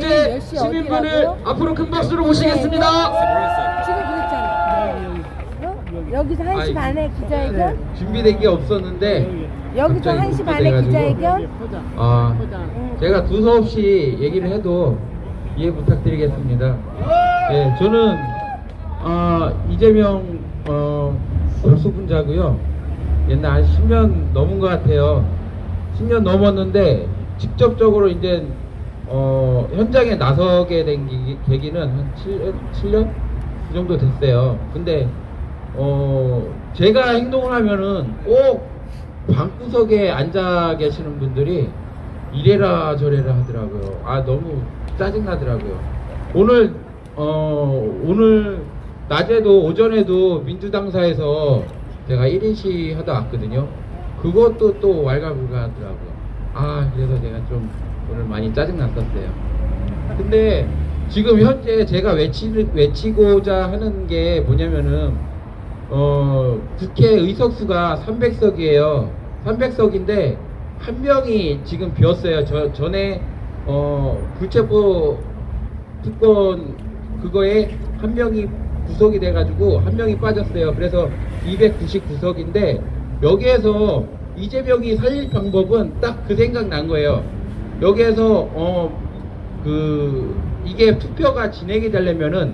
시 시민분을? 앞으로 큰 박수로 모시겠습니다. 지금 그랬잖아. 어? 여기서 1시 아이, 반에 기자회견? 준비된 게 없었는데 여기서 갑자기 1시 반에. 기자회견? 아, 응. 제가 두서없이 얘기를 해도 이해 부탁드리겠습니다. 네, 저는 아, 이재명 어, 골수분자고요. 옛날 한 10년 넘은 것 같아요. 10년 넘었는데 직접적으로 이제 어, 현장에 나서게 된 기- 계기는 한 7, 7년 그 정도 됐어요. 근데 어, 제가 행동을 하면은 꼭 방구석에 앉아 계시는 분들이 이래라 저래라 하더라고요. 아 너무 짜증 나더라고요. 오늘 어 오늘 낮에도 오전에도 민주당사에서 제가 1인 시 하다 왔거든요. 그것도 또 왈가불가하더라고요. 아 그래서 제가 좀 오늘 많이 짜증 났었어요. 근데 지금 현재 제가 외치, 외치고자 하는 게 뭐냐면은 어, 국회 의석수가 300석이에요. 300석인데 한 명이 지금 비었어요. 저 전에 어, 불체포 특권 그거에 한 명이 구속이 돼가지고 한 명이 빠졌어요. 그래서 299석인데 여기에서 이재명이 살릴 방법은 딱 그 생각 난 거예요. 여기에서 어 그 이게 투표가 진행이 되려면은